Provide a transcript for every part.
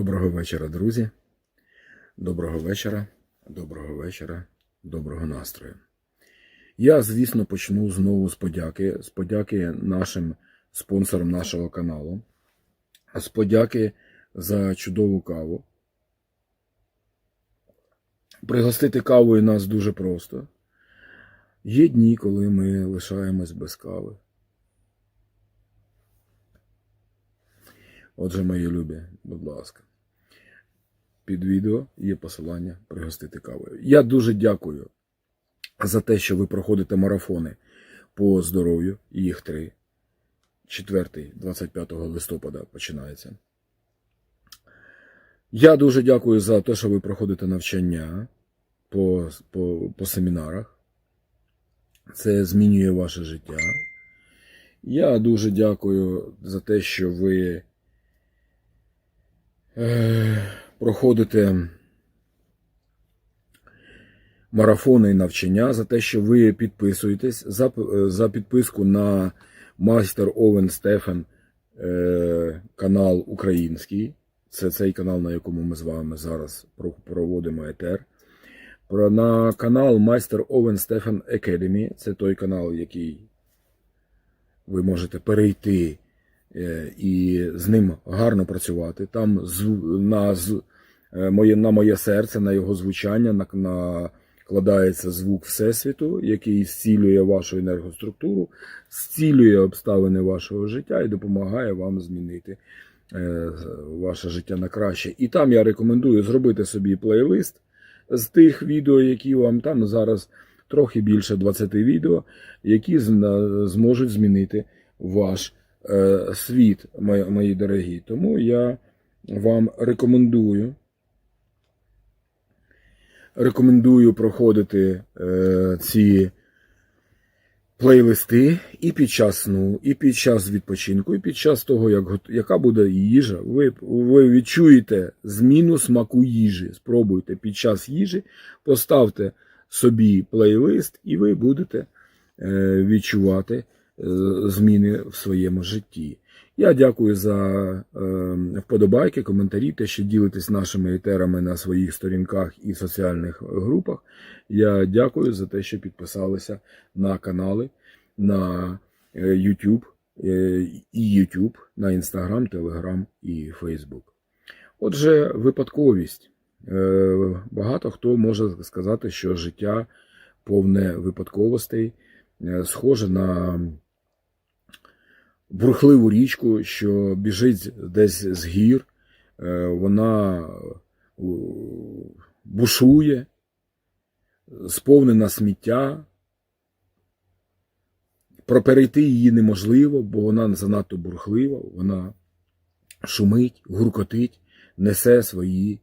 Доброго вечора, друзі. Доброго вечора, доброго вечора, доброго настрою. Я, звісно, почну знову з подяки. З подяки нашим спонсорам нашого каналу. З подяки за чудову каву. Пригостити кавою нас дуже просто. Є дні, коли ми лишаємось без кави. Отже, мої любі, будь ласка, під відео є посилання пригостити кавою. Я дуже дякую за те, що ви проходите марафони по здоров'ю. Їх три. Четвертий, 25 листопада починається. Я дуже дякую за те, що ви проходите навчання по, по, по семінарах. Це змінює ваше життя. Я дуже дякую за те, що ви е, проходите марафони і навчання, за те, що ви підписуєтесь, за, за підписку на Майстер Овен Стефан е, канал український. Це цей канал, на якому ми з вами зараз проводимо етер. Про, на канал Майстер Овен Стефан Academy. Це той канал, який ви можете перейти е, і з ним гарно працювати. Там на, моє, на моє серце, на його звучання на, накладається звук Всесвіту, який зцілює вашу енергоструктуру, зцілює обставини вашого життя і допомагає вам змінити е, ваше життя на краще. І там я рекомендую зробити собі плейлист з тих відео, які вам там зараз трохи більше 20 відео, які зможуть змінити ваш е, світ, мої дорогі. Тому я вам рекомендую. Рекомендую проходити е, ці плейлисти і під час сну, і під час відпочинку, і під час того, як, яка буде їжа. Ви, ви відчуєте зміну смаку їжі. Спробуйте під час їжі, поставте собі плейлист, і ви будете е, відчувати е, зміни в своєму житті. Я дякую за е, вподобайки, коментарі, те, що ділитесь нашими етерами на своїх сторінках і соціальних групах. Я дякую за те, що підписалися на канали, на е, YouTube е, і YouTube, на Instagram, Telegram і Facebook. Отже, випадковість. Е, Багато хто може сказати, що життя повне випадковостей, е, схоже на бурхливу річку, що біжить десь з гір, е, вона е, бушує, сповнена сміття. Проперейти її неможливо, бо вона занадто бурхлива, вона шумить, гуркотить, несе свої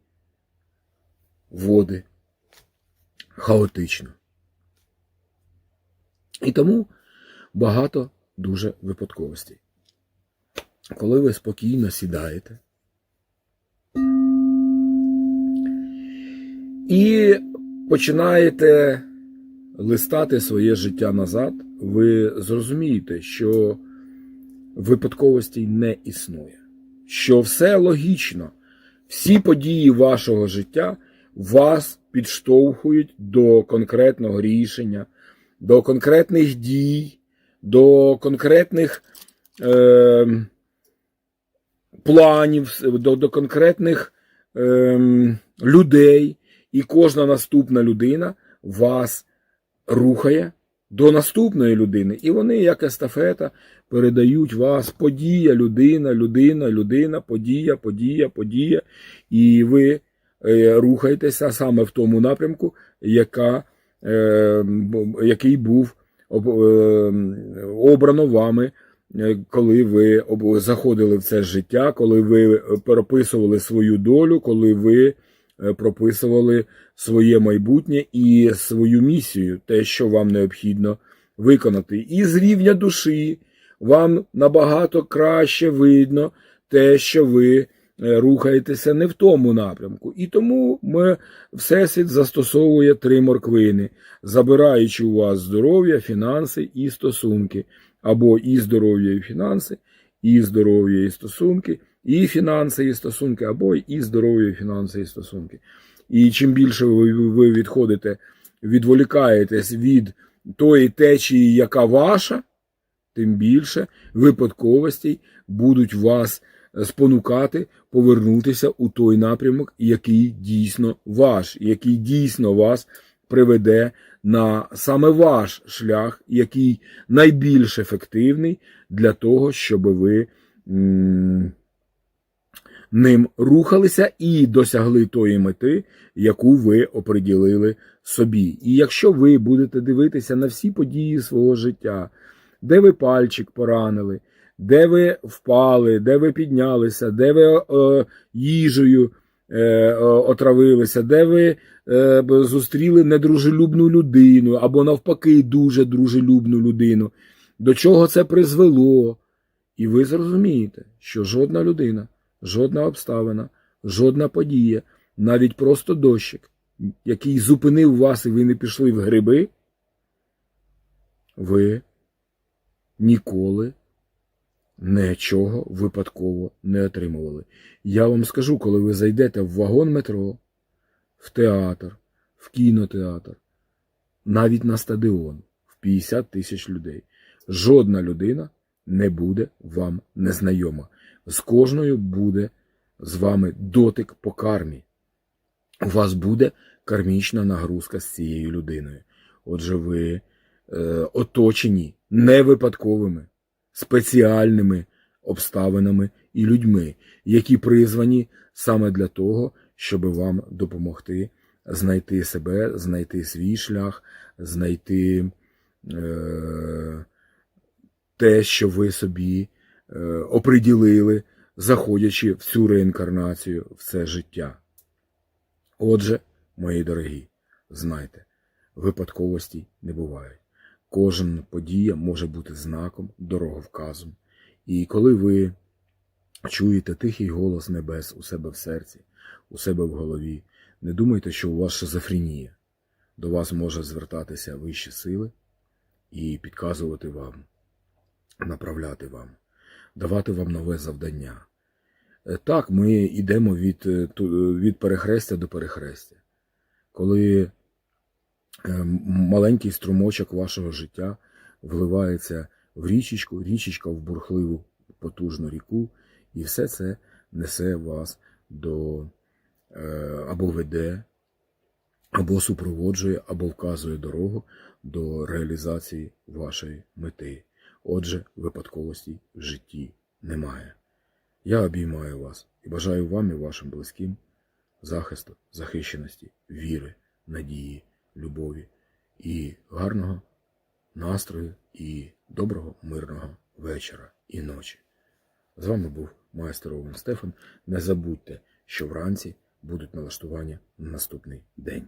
води хаотично. І тому багато дуже випадковостей. Коли ви спокійно сідаєте і починаєте листати своє життя назад, ви зрозумієте, що випадковостей не існує, що все логічно, всі події вашого життя вас підштовхують до конкретного рішення, до конкретних дій, до конкретних е, планів, до, до конкретних е, людей, і кожна наступна людина вас рухає до наступної людини. І вони, як естафета, передають вас подія, людина, людина, людина, подія, подія, подія. І ви е, рухаєтеся саме в тому напрямку, яка, е, який був обрано вами, е, коли ви заходили в це життя, коли ви прописували свою долю, коли ви е, прописували своє майбутнє і свою місію, те, що вам необхідно виконати. І з рівня душі вам набагато краще видно те, що ви е, рухаєтеся не в тому напрямку. І тому ми, Всесвіт застосовує три морквини, забираючи у вас здоров'я, фінанси і стосунки, або і здоров'я, і фінанси, і здоров'я, і стосунки, і фінансові стосунки, або і здорові фінансові стосунки. І чим більше ви відходите, відволікаєтесь від тої течії, яка ваша, тим більше випадковостей будуть вас спонукати повернутися у той напрямок, який дійсно ваш, який дійсно вас приведе на саме ваш шлях, який найбільш ефективний для того, щоб ви ним рухалися і досягли тої мети, яку ви оприділили собі. І якщо ви будете дивитися на всі події свого життя, де ви пальчик поранили, де ви впали, де ви піднялися, де ви е, їжею е, е, отравилися, де ви е, зустріли недружелюбну людину або навпаки дуже дружелюбну людину, до чого це призвело. І ви зрозумієте, що жодна людина, жодна обставина, жодна подія, навіть просто дощик, який зупинив вас і ви не пішли в гриби, ви ніколи нічого випадково не отримували. Я вам скажу, коли ви зайдете в вагон метро, в театр, в кінотеатр, навіть на стадіон в 50 тисяч людей, жодна людина не буде вам незнайома. З кожною буде з вами дотик по кармі. У вас буде кармічна нагрузка з цією людиною. Отже, ви е, оточені не випадковими, спеціальними обставинами і людьми, які призвані саме для того, щоб вам допомогти знайти себе, знайти свій шлях, знайти е, те, що ви собі е, оприділили, заходячи в цю реінкарнацію, в це життя. Отже, мої дорогі, знайте, випадковості не буває. Кожен подія може бути знаком, дороговказом. І коли ви чуєте тихий голос небес у себе в серці, у себе в голові, не думайте, що у вас шизофренія. До вас може звертатися вищі сили і підказувати вам, направляти вам, давати вам нове завдання. Е, Так, ми йдемо від, е, від перехрестя до перехрестя. Коли е, маленький струмочок вашого життя вливається в річечку, річечка в бурхливу потужну ріку, і все це несе вас до е, або веде, або супроводжує, або вказує дорогу до реалізації вашої мети. Отже, випадковостей в житті немає. Я обіймаю вас і бажаю вам і вашим близьким захисту, захищеності, віри, надії, любові і гарного настрою і доброго мирного вечора і ночі. З вами був майстер Овен Стефан. Не забудьте, що вранці будуть налаштування на наступний день.